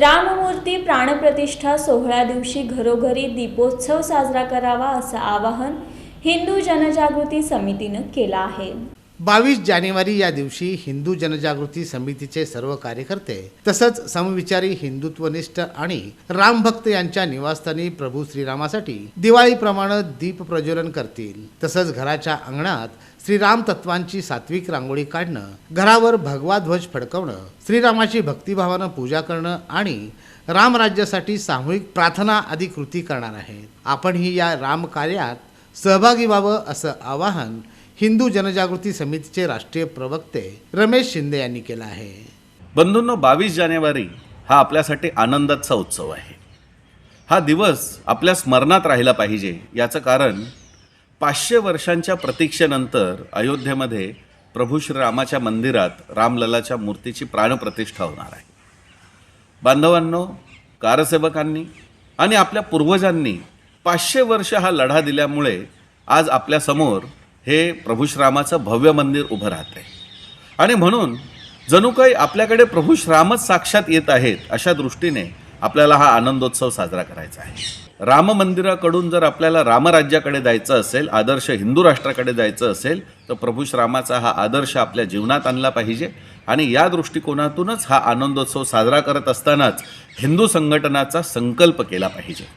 राममूर्ती प्राणप्रतिष्ठा सोहळ्या दिवशी घरोघरी दीपोत्सव साजरा करावा असं आवाहन हिंदू जनजागृती समितीनं केलं आहे. बावीस जानेवारी या दिवशी हिंदू जनजागृती समितीचे सर्व कार्यकर्ते तसंच समविचारी हिंदुत्वनिष्ठ आणि रामभक्त यांच्या निवासस्थानी प्रभू श्रीरामासाठी दिवाळीप्रमाणे दीप प्रज्वलन करतील. तसंच घराच्या अंगणात श्रीराम तत्वांची सात्विक रांगोळी काढणं घरावर भगवा ध्वज फडकवणं श्रीरामाची भक्तिभावानं पूजा करणं आणि रामराज्यासाठी सामूहिक प्रार्थना आदी कृती करणार आहेत. आपणही या रामकार्यात सहभागी व्हावं असं आवाहन हिंदू जनजागृती समितीचे राष्ट्रीय प्रवक्ते रमेश शिंदे यांनी केलं आहे. बंधूंनो बावीस जानेवारी हा आपल्यासाठी आनंदाचा उत्सव आहे. हा दिवस आपल्या स्मरणात राहिला पाहिजे याचं कारण पाचशे वर्षांच्या प्रतीक्षेनंतर अयोध्येमध्ये प्रभू श्रीरामाच्या मंदिरात रामललाच्या मूर्तीची प्राणप्रतिष्ठा होणार आहे. बांधवांनो कारसेवकांनी आणि आपल्या पूर्वजांनी पाचशे वर्ष हा लढा दिल्यामुळे आज आपल्यासमोर हे प्रभू श्रीरामाचं भव्य मंदिर उभं राहते आणि म्हणून जणू काही आपल्याकडे प्रभू श्रामच साक्षात येत आहेत अशा दृष्टीने आपल्याला हा आनंदोत्सव साजरा करायचा आहे. राम मंदिराकडून जर आपल्याला रामराज्याकडे जायचं असेल आदर्श हिंदू राष्ट्राकडे जायचं असेल तर प्रभू श्रामाचा हा आदर्श आपल्या जीवनात आणला पाहिजे. आणि या दृष्टिकोनातूनच हा आनंदोत्सव साजरा करत असतानाच हिंदू संघटनाचा संकल्प केला पाहिजे.